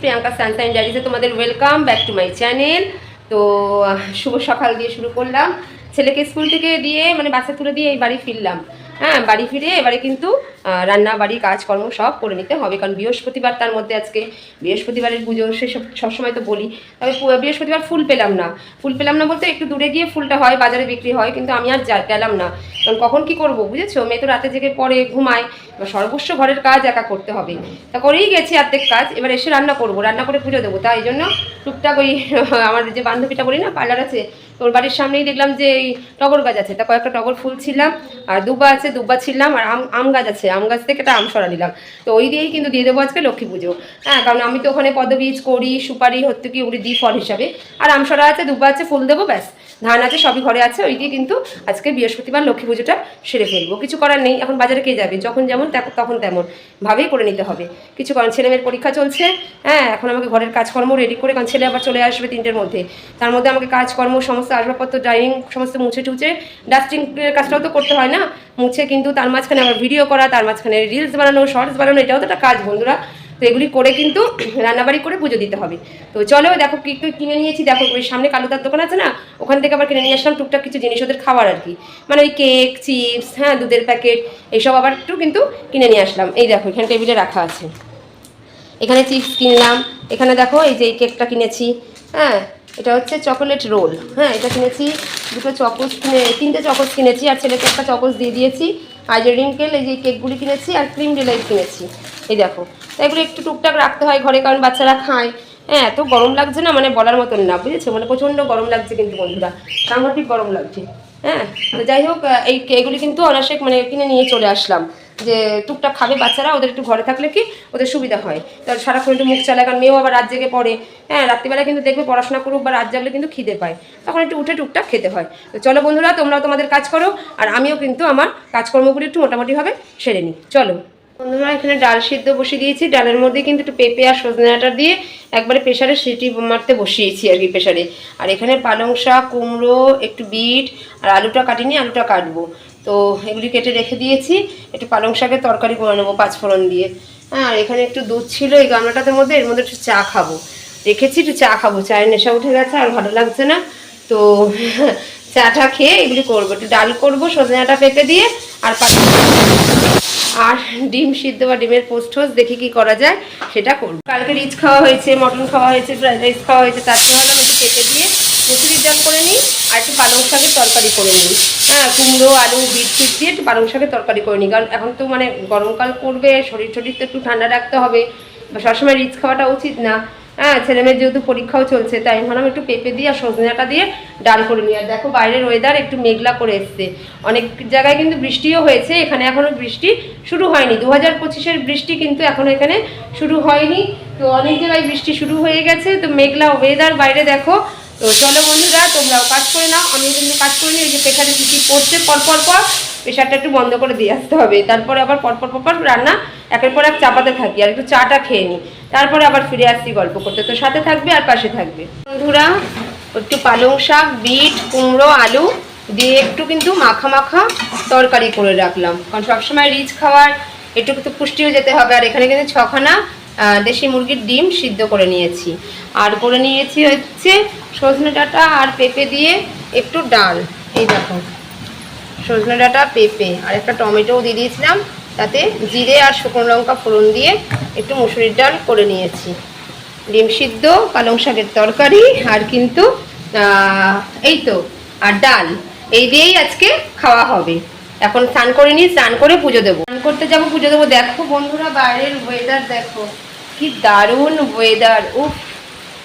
Priyanka sunshine ডায়েরিজে তোমাদের welcome back to my channel তো, শুভ সকাল দিয়ে শুরু করলাম। ছেলেকে স্কুল থেকে দিয়ে মানে বাসা তুলে দিয়ে এই বাড়ি ফিরলাম। হ্যাঁ বাড়ি ফিরে এবারে কিন্তু রান্না, বাড়ি, কাজকর্ম সব করে নিতে হবে। কারণ বৃহস্পতিবার তার মধ্যে আজকে বৃহস্পতিবারের পুজো সেসব সবসময় তো বলি। তবে বৃহস্পতিবার ফুল পেলাম না। ফুল পেলাম না বলতে একটু দূরে গিয়ে ফুলটা হয়, বাজারে বিক্রি হয়, কিন্তু আমি আর যা- গেলাম না। কারণ কখন কি করব, বুঝেছ? মেয়ে তো রাতে জেগে পরে ঘুমায়। সর্বস্ব ঘরের কাজ একা করতে হবে। তা করেই গেছি অর্ধেক কাজ, এবার এসে রান্না করব। রান্না করে পুজো দেবো। তাই জন্য টুকটাক ওই আমার যে বান্ধবীটা বলি না, পার্লার আছে, তোর বাড়ির সামনেই দেখলাম যে এই টগর গাছ আছে। তা কয়েকটা টগর ফুল ছিলাম, আর দুব্বা আছে, দুব্বা ছিলাম, আর আম আম গাছ আছে। আম গাছ থেকে একটা আম সরা নিলাম। তো ওই দিয়েই কিন্তু দিয়ে দেবো আজকে লক্ষ্মী পুজো। হ্যাঁ কারণ আমি তো ওখানে পদবীজ করি, সুপারি হচ্ছে কি ওগুলি দিই ফল হিসাবে। আর আম সরা আছে দুব্বা আছে, ফুল দেবো, ব্যাস। ধান আছে, সবই ঘরে আছে ওই দিয়ে কিন্তু আজকে বৃহস্পতিবার, লক্ষ্মী পুজোটা সেরে ফেলব। কিছু করার নেই, এখন বাজারে কে যাবে? যখন যেমন তখন তেমন। ভাবেই করে নিতে হবে। কিছু করেন ছেলেমেয়ের পরীক্ষা চলছে হ্যাঁ এখন আমাকে ঘরের কাজকর্ম রেডি করে, কারণ ছেলে আবার চলে আসবে তিনটের মধ্যে। তার মধ্যে আমাকে কাজকর্ম, সমস্ত আসবাবপত্র ডাইনিং সমস্ত মুছে টুছে ডাস্টিং কাজটাও তো করতে হয় না। মুছে কিন্তু তার মাঝখানে আবার ভিডিও করা, তার মাঝখানে রিলস বানানো শর্টস বানানো, এটাও তো একটা কাজ বন্ধুরা। তো এগুলি করে কিন্তু রান্নাবাড়ি করে পুজো দিতে হবে। তো চলো দেখো কি কিনে নিয়েছি। দেখো, ওই সামনে কালুদার দোকান আছে না? ওখান থেকে আবার কিনে নিয়ে আসলাম টুকটাক কিছু জিনিস ওদের খাওয়ার আর কি। মানে ওই কেক, চিপস হ্যাঁ দুধের প্যাকেট, এইসব আবার একটু কিন্তু কিনে নিয়ে আসলাম। এই দেখো, এখানে টেবিলে রাখা আছে। এখানে চিপস কিনলাম। এখানে দেখো, এই যে এই কেকটা কিনেছি। হ্যাঁ এটা হচ্ছে চকোলেট রোল। হ্যাঁ এটা কিনেছি। দুটো চকোস কিনে, তিনটে চকোস কিনেছি। আর ছেলেকে একটা চকোস দিয়ে দিয়েছি। আর রিঙ্কেল এই যে কেকগুলি কিনেছি। আর ক্রিম ডিলাইট কিনেছি। এই দেখো। তো এগুলো একটু টুকটাক রাখতে হয় ঘরে, কারণ বাচ্চারা খায়। হ্যাঁ এত গরম লাগছে না মানে বলার মতন না, বুঝেছ? মানে প্রচণ্ড গরম লাগছে কিন্তু বন্ধুরা। সাংঘাতিক গরম লাগছে। হ্যাঁ তো যাই হোক এই এগুলি কিন্তু অনাসে মানে কিনে নিয়ে চলে আসলাম। যে টুকটাক খাবে বাচ্চারা, ওদের একটু ঘরে থাকলে কি ওদের সুবিধা হয়। তার সারাক্ষণ একটু মুখ চালায়, কারণ মেয়েও আবার রাত জেগে পড়ে। হ্যাঁ রাত্রিবেলা কিন্তু দেখবে পড়াশোনা করুক বা রাত জাগলে কিন্তু খিদে পায়। তখন একটু উঠে টুকটাক খেতে হয়। তো চলো বন্ধুরা, তোমরাও তোমাদের কাজ করো, আর আমিও কিন্তু আমার কাজকর্মগুলি একটু মোটামুটিভাবে সেরে নিই। চলো। বন্ধুরা, এখানে ডাল সিদ্ধ বসিয়ে দিয়েছি। ডালের মধ্যে কিন্তু একটু পেঁপে আর সজনে ডাঁটা দিয়ে একবারে প্রেশারে সিটি মারতে বসিয়েছি আর কি প্রেশারে আর এখানে পালং শাক, কুমড়ো, একটু বিট আর আলুটা কাটিনি, আলুটা কাটবো। তো এগুলি কেটে রেখে দিয়েছি। একটু পালং শাকের তরকারি করে নেব পাঁচফোড়ন দিয়ে। হ্যাঁ আর এখানে একটু দুধ ছিল এই গামলাটার মধ্যে, এর মধ্যে একটু চা খাব। রেখেছি, একটু চা খাব। চায়ের নেশা উঠে গেছে আর ভালো লাগছে না। তো চাটা খেয়ে এগুলি করব। একটু ডাল করব সজনাটা পেঁপে দিয়ে আর পালং আর ডিম সিদ্ধ বা ডিমের পোস্ট হোস, দেখি কি করা যায়, সেটা করব। কালকে রিচ খাওয়া হয়েছে, মটন খাওয়া হয়েছে, ফ্রাইড রাইস খাওয়া হয়েছে, তার জন্য আমি একটু পেটে দিয়ে মুসুরির ডাল করে নিই, আর একটু পালং শাকের তরকারি করে নিই। হ্যাঁ কুমড়ো, আলু, বিট ফিট দিয়ে একটু পালং শাকের তরকারি করে নিই, কারণ এখন তো মানে গরমকাল পড়বে শরীর শরীর তো একটু ঠান্ডা রাখতে হবে সবসময় রিচ খাওয়াটা উচিত না। হ্যাঁ ছেলেমেয়ের যেহেতু পরীক্ষাও চলছে, তাই ভাবলাম একটু পেঁপে দিয়ে আর সজনাটা দিয়ে ডাল করে নিই। আর দেখো বাইরের ওয়েদার একটু মেঘলা করে এসছে। অনেক জায়গায় কিন্তু বৃষ্টিও হয়েছে, এখানে এখনও বৃষ্টি শুরু হয়নি। দু হাজার পঁচিশের বৃষ্টি কিন্তু এখনও এখানে শুরু হয়নি। তো অনেক জায়গায় বৃষ্টি শুরু হয়ে গেছে, তো মেঘলা ওয়েদার বাইরে দেখো। তো চলো বন্ধুরা, তোমরাও কাজ করে নাও আমি কিন্তু কাজ করে নিই ওই যে প্রেশারে কী পড়ছে পর পর পর প্রেশারটা একটু বন্ধ করে দিয়ে আসতে হবে। তারপরে আবার পরপর পরপর রান্না একের পর এক চাপাতে থাকি আর একটু চাটা খেয়ে নিই। তারপরে আবার ফিরে আসছি গল্প করতে। তো সাথে থাকবে আর পাশে থাকবে। বন্ধুরা, একটু পালং শাক, বিট, কুমড়ো, আলু দিয়ে একটু কিন্তু মাখা মাখা তরকারি করে রাখলাম। কারণ সবসময় রিচ খাওয়ার একটু কিন্তু পুষ্টিও যেতে হবে। আর এখানে কিন্তু ছখানা দেশি মুরগির ডিম সিদ্ধ করে নিয়েছি। আর করে নিয়েছি হচ্ছে সজনে ডাঁটা আর পেঁপে দিয়ে একটু ডাল। এই দেখো, সজনে ডাঁটা, পেঁপে আর একটা টমেটোও দিয়ে দিয়েছিলাম। তাতে জিরে আর শুকনো লঙ্কা ফোড়ন দিয়ে একটু মুসুরির ডাল করে নিয়েছি। ডিম সিদ্ধ, পালং শাকের তরকারি আর কিন্তু এই তো, আর ডাল। এই দিয়েই আজকে খাওয়া হবে। এখন স্নান করে নিই স্নান করে পুজো দেবো। স্নান করতে যাব, পুজো দেবো। দেখো বন্ধুরা, বাইরের ওয়েদার দেখো। কি দারুণ ওয়েদার উফ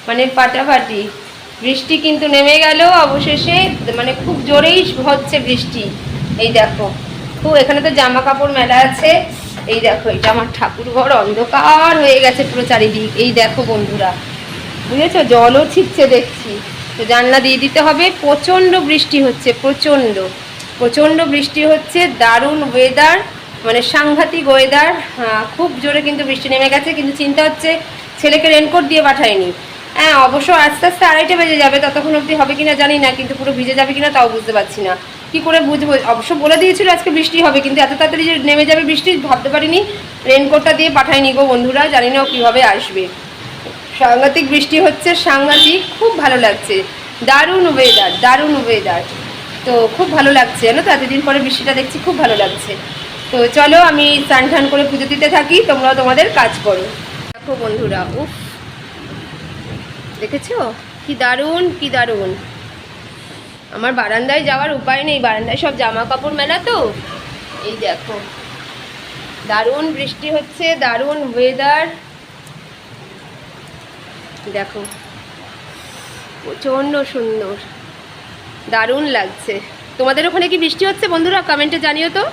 মানে পাটাপাটি। বৃষ্টি কিন্তু নেমে গেল অবশেষে মানে খুব জোরেই হচ্ছে বৃষ্টি। এই দেখো। খুব এখানে তো জামা কাপড় মেলা আছে। এই দেখো, এটা আমার ঠাকুর ঘর, অন্ধকার হয়ে গেছে পুরো চারিদিক। এই দেখো বন্ধুরা, বুঝেছ? জলও ছিটছে দেখছি। তো জানলা দিয়ে দিতে হবে, প্রচণ্ড বৃষ্টি হচ্ছে, প্রচণ্ড। প্রচণ্ড বৃষ্টি হচ্ছে, দারুণ ওয়েদার মানে সাংঘাতিক ওয়েদার খুব জোরে কিন্তু বৃষ্টি নেমে গেছে, কিন্তু চিন্তা হচ্ছে ছেলেকে রেনকোট দিয়ে পাঠায়নি। হ্যাঁ অবশ্য আস্তে আস্তে আড়াইটে বেজে যাবে, ততক্ষণ অবধি হবে কিনা জানি না, কিন্তু পুরো ভিজে যাবে কিনা তাও বুঝতে পারছি না। কি করে বুঝব? অবশ্য বলে দিয়েছিল আজকে বৃষ্টি হবে, কিন্তু এত তাড়াতাড়ি যে নেমে যাবে বৃষ্টি ভাবতে পারিনি। রেনকোটটা দিয়ে পাঠায়নি গো বন্ধুরা, জানি না কীভাবে আসবে। সাংঘাতিক বৃষ্টি হচ্ছে, সাংঘাতিক খুব ভালো লাগছে। দারুণ ওয়েদার দারুণ ওয়েদার তো খুব ভালো লাগছে, জানো তো? এতদিন পরে বৃষ্টিটা দেখছি, খুব ভালো লাগছে। তো চলো আমি স্নান টান করে পুজো দিতে থাকি, তোমরাও তোমাদের কাজ করো। দেখো বন্ধুরা, উফ, দেখেছ? কি দারুণ কি দারুণ। আমার বারান্দায় যাওয়ার উপায় নেই, বারান্দায় সব জামা কাপড় মেলা তো। এই দেখো, দারুণ বৃষ্টি হচ্ছে, দারুণ ওয়েদার দেখো, প্রচণ্ড সুন্দর, দারুণ লাগছে। তোমাদের ওখানে কি বৃষ্টি হচ্ছে বন্ধুরা? কমেন্টে জানিও তো।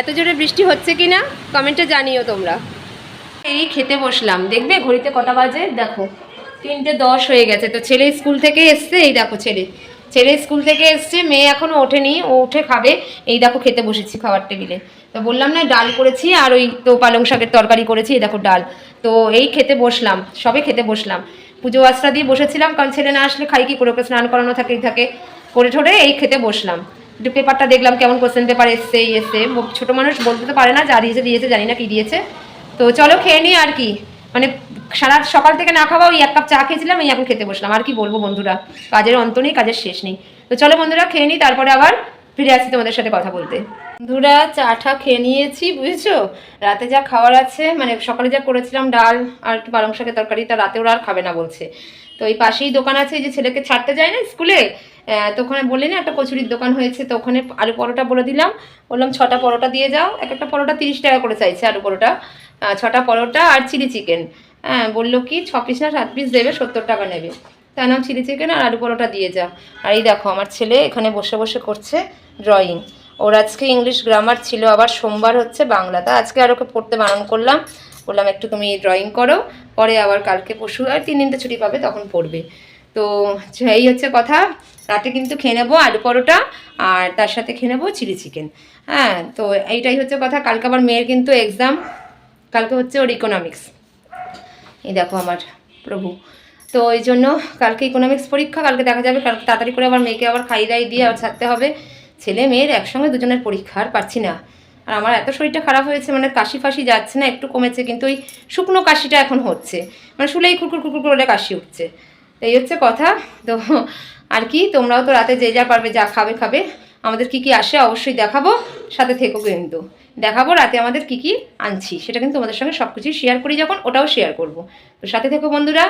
এত জোরে বৃষ্টি হচ্ছে কি না কমেন্টে জানিও তোমরা। এই খেতে বসলাম। দেখবে ঘড়িতে কটা বাজে? দেখো, তিনটে দশ হয়ে গেছে। তো ছেলে স্কুল থেকে এসছে, এই দেখো ছেলে। ছেলে স্কুল থেকে এসছে, মেয়ে এখনও ওঠেনি, ও উঠে খাবে। এই দেখো খেতে বসেছি খাবার টেবিলে। তো বললাম না, ডাল করেছি, আর ওই তো পালং শাকের তরকারি করেছি, এই দেখো ডাল। তো এই খেতে বসলাম, সবে খেতে বসলাম। পুজো আশ্রা দিয়ে বসেছিলাম, কারণ ছেলে না আসলে খাই কি করে, ওকে স্নান করানো থাকে থাকে। করে ঠোরে এই খেতে বসলাম। একটু পেপারটা দেখলাম, কেমন কোশ্চেন পেপার এসছে, এই এসছে। ছোটো মানুষ বলতে তো পারে না, যা দিয়েছে দিয়েছে, জানি না কি দিয়েছে। তো চলো খেয়ে নিই আর কি। মানে সারা সকাল থেকে না খাওয়া, ওই এক কাপ চা খেয়েছিলাম, এই এখন খেতে বসলাম। আর কি বলব বন্ধুরা? কাজের অন্ত নেই, কাজের শেষ নেই। তো চলো বন্ধুরা, খেয়ে নিই তারপরে আবার ফিরে আসছি তোমাদের সাথে কথা বলতে। বন্ধুরা চা চাটা খেয়ে নিয়েছি, বুঝেছ? রাতে যা খাওয়ার আছে মানে সকালে যা করেছিলাম, ডাল আর পালং শাকের তরকারি, তা রাতে ওরা আর খাবে না বলছে। তো এই পাশেই দোকান আছে যে ছেলেকে ছাড়তে যায় না স্কুলে তো ওখানে বললি না, একটা কচুরির দোকান হয়েছে, তো ওখানে আলু পরোটা বলে দিলাম। বললাম, ছটা পরোটা দিয়ে যাও, এক একটা পরোটা তিরিশ টাকা করে চাইছে আলু পরোটা। ছটা পরোটা আর চিলি চিকেন। হ্যাঁ বলল কি, ছ পিস না, সাত পিস দেবে, সত্তর টাকা নেবে। তার নাম চিলি চিকেন আর আলু পরোটা দিয়ে যা। আর এই দেখো, আমার ছেলে এখানে বসে বসে করছে ড্রয়িং ওর আজকে ইংলিশ গ্রামার ছিল, আবার সোমবার হচ্ছে বাংলা। তা আজকে আর ওকে পড়তে বারণ করলাম। বললাম, একটু তুমি ড্রয়িং করো, পরে আবার কালকে পরশু, আর তিন দিনটা ছুটি পাবে, তখন পড়বে। তো এই হচ্ছে কথা। রাতে কিন্তু খেয়ে নেব আলু পরোটা, আর তার সাথে খেয়ে নেব চিলি চিকেন হ্যাঁ তো এইটাই হচ্ছে কথা। কালকে আবার মেয়ের কিন্তু এক্সাম কালকে হচ্ছে ওর ইকোনমিক্স এই দেখো আমার প্রভু। তো এই জন্য কালকে ইকোনমিক্স পরীক্ষা, কালকে দেখা যাবে, কালকে তাড়াতাড়ি করে আবার মেয়েকে আবার খাই দাই দিয়ে আবার ছাড়তে হবে। ছেলে মেয়ের একসঙ্গে দুজনের পরীক্ষা আর পারছি না। আর আমার এত শরীরটা খারাপ হয়েছে মানে কাশি ফাশি যাচ্ছে না, একটু কমেছে, কিন্তু ওই শুকনো কাশিটা এখন হচ্ছে। মানে শুলেই কুকুর কুকুর করে কাশি উঠছে। এই হচ্ছে কথা। তো আর কি, তোমরাও তো রাতে যে যা পারবে, যা খাবে খাবে। আমাদের কি কি আসে অবশ্যই দেখাবো। সাথে থেকো কিন্তু। দেখাবো, রাতে আমাদের কি কি আনছি। সেটা কিন্তু তোমাদের সঙ্গে সব কিছুই শেয়ার করি যখন, ওটাও শেয়ার করব। তো সাথে থেকো বন্ধুরা,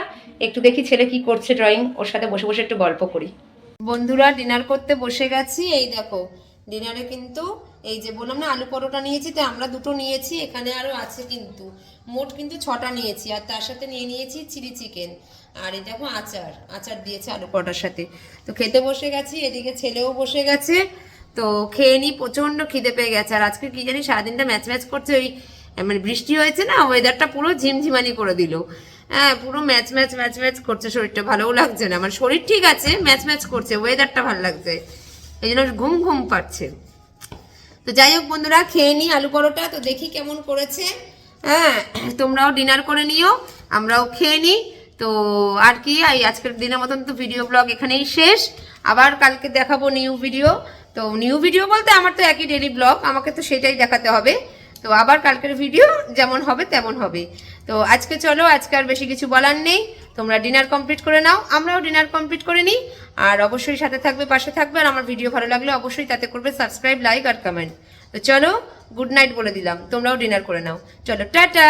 একটু দেখি ছেলে কি করছে ড্রয়িং ওর সাথে বসে বসে একটু গল্প করি। বন্ধুরা ডিনার করতে বসে গেছি, এই দেখো। ডিনারে কিন্তু এই যে বললাম না, আলু পরোটা নিয়েছি, তো আমরা দুটো নিয়েছি, এখানে আরও আছে কিন্তু। মোট কিন্তু ছটা নিয়েছি, আর তার সাথে নিয়ে নিয়েছি চিলি চিকেন আর এই দেখো আচার আচার দিয়েছে আলু পরোটার সাথে। তো খেতে বসে গেছি, এদিকে ছেলেও বসে গেছে। তো খেয়ে নিই প্রচণ্ড খিদে পেয়ে গেছে। আর আজকে কি জানি সারাদিনটা ম্যাচ ম্যাচ করছে ওই মানে বৃষ্টি হয়েছে না ওয়েদারটা পুরো ঝিমঝিমানি করে দিল। হ্যাঁ পুরো ম্যাচ ম্যাচ ম্যাচ ম্যাচ করছে, শরীরটা ভালোও লাগছে না। আমার শরীর ঠিক আছে, ম্যাচ ম্যাচ করছে ওয়েদারটা ভালো লাগছে। এই জন্য ঘুম ঘুম পাচ্ছে। তো যাই হোক বন্ধুরা, খেয়ে নিই আলু পরোটা, তো দেখি কেমন করেছে। হ্যাঁ তোমরাও ডিনার করে নিও, আমরাও খেয়ে নিই তো আর কি, এই আজকের দিনের মতন তো ভিডিও ব্লগ এখানেই শেষ। আবার কালকে দেখাবো নিউ ভিডিও তো নিউ ভিডিও বলতে আমার তো একই ডেলি ব্লগ আমাকে তো সেটাই দেখাতে হবে। তো আবার কালকের ভিডিও যেমন হবে তেমন হবে। তো আজকে চলো, আজকে আর বেশি কিছু বলার নেই। তোমরা ডিনার কমপ্লিট করে নাও, আমরাও ডিনার কমপ্লিট করে নিই। আর অবশ্যই সাথে থাকবে, পাশে থাকবে। আর আমার ভিডিও ভালো লাগলে অবশ্যই তাতে করবে সাবস্ক্রাইব লাইক আর কমেন্ট তো চলো গুড নাইট বলে দিলাম। তোমরাও ডিনার করে নাও। চলো, টাটা!